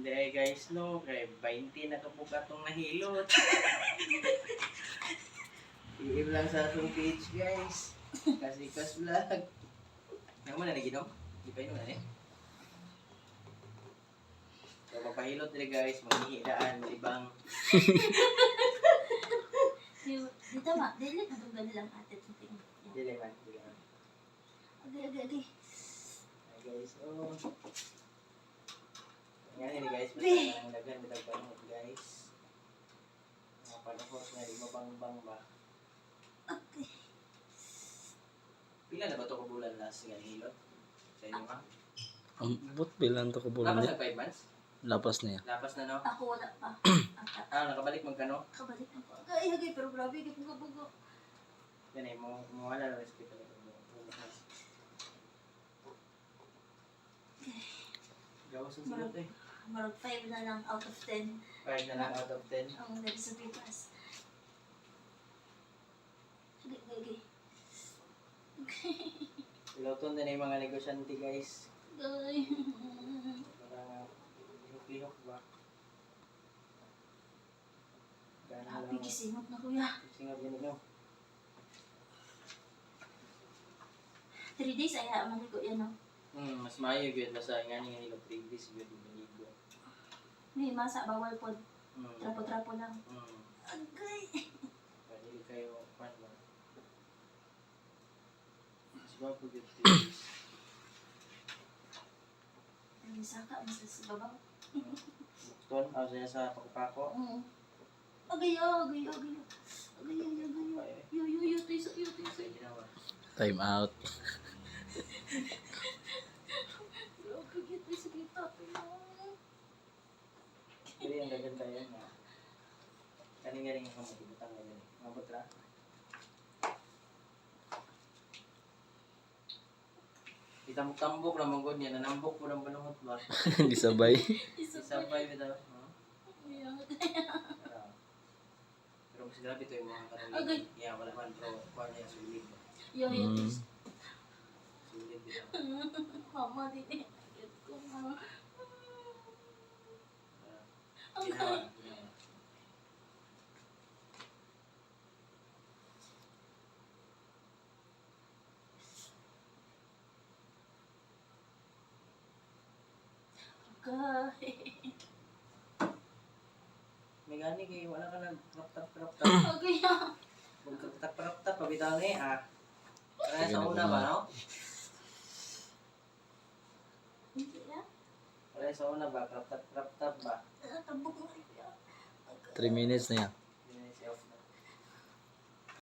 Hindi ay guys no, kay 20 na kapag atong nahilot. Iib lang sa atong page guys. Kasi kas vlog. Nang mo na naginom? Di pa na eh. So mapahilot dire guys, manghihidaan, libang. Dito ma, dili na itong gani lang ate. Dili man, dili man. Agay, agay, agay. Ay guys, oh. Yan ini guys, basta ang dagan bitag panahon guys. Mga panahon nga di mabang-bang ba. Okay. Pila na ba ito kabulan last nga hilot? Sa inyo ha? Ang but bilang to ko bulan Lapas niya. na 5 months? Lapas niya. Lapas na no? Ako wala pa. Ah, nakabalik magkano? Kabalik na ko. Agay, agay, pero grabe, agay, bugo, bugo. Yan eh, mo mo wala na respeto na. Gawas ang silot eh. Marag 5 na lang out of 10 5 na lang out of 10. ang nari sa pitas. Agay, agay, agay. Iloton din yung mga negosyante guys. Agay. Parang lihok-lihok ba? Lang. kisimot na kuya. Singap yan no? 3 days ay maligo yan no. Hmm, mas maayo gyud basta nga ni nilo previous gyud maligo. May masa bawal pod. Hmm. Trapo-trapo lang. Hmm. Agay. Pwede kayo pan ba? Mas bago gyud previous. Ang saka mas sa babaw. Bukton, aw saya sa pakupako. Oo. Agay, oh, agay, agay. Agay, agay, agay. Ay, Yo, yo, yo, tiso, yo, tiso. Time out. Yo, agay, tiso, kita. Dili ang dagan tayo nga. Kani nga rin ang kamutibutang nga gani. Mabot ra. Itambok-tambok na mong niya, nanambok mo ng balungot ba? Hindi sabay. Tiso, Isabay bitaw. no? Yo, Ah. Pero mas grabe to yung mga Agay. kanalig. Yeah, wala man pero kuha niya sulit. yo, yo, Mm. tiso. Sulit bitaw. Mama, din eh. Agad ko, mama. Agay. May gani kay wala ka nag crop top crop top. Agay, ah. Kung crop top crop top pabitaw ni ah. Kaya sa una ba no? Hindi ah. Kaya sa una ba crop top crop top ba? Tambok na kayo. 3 minutes na yan.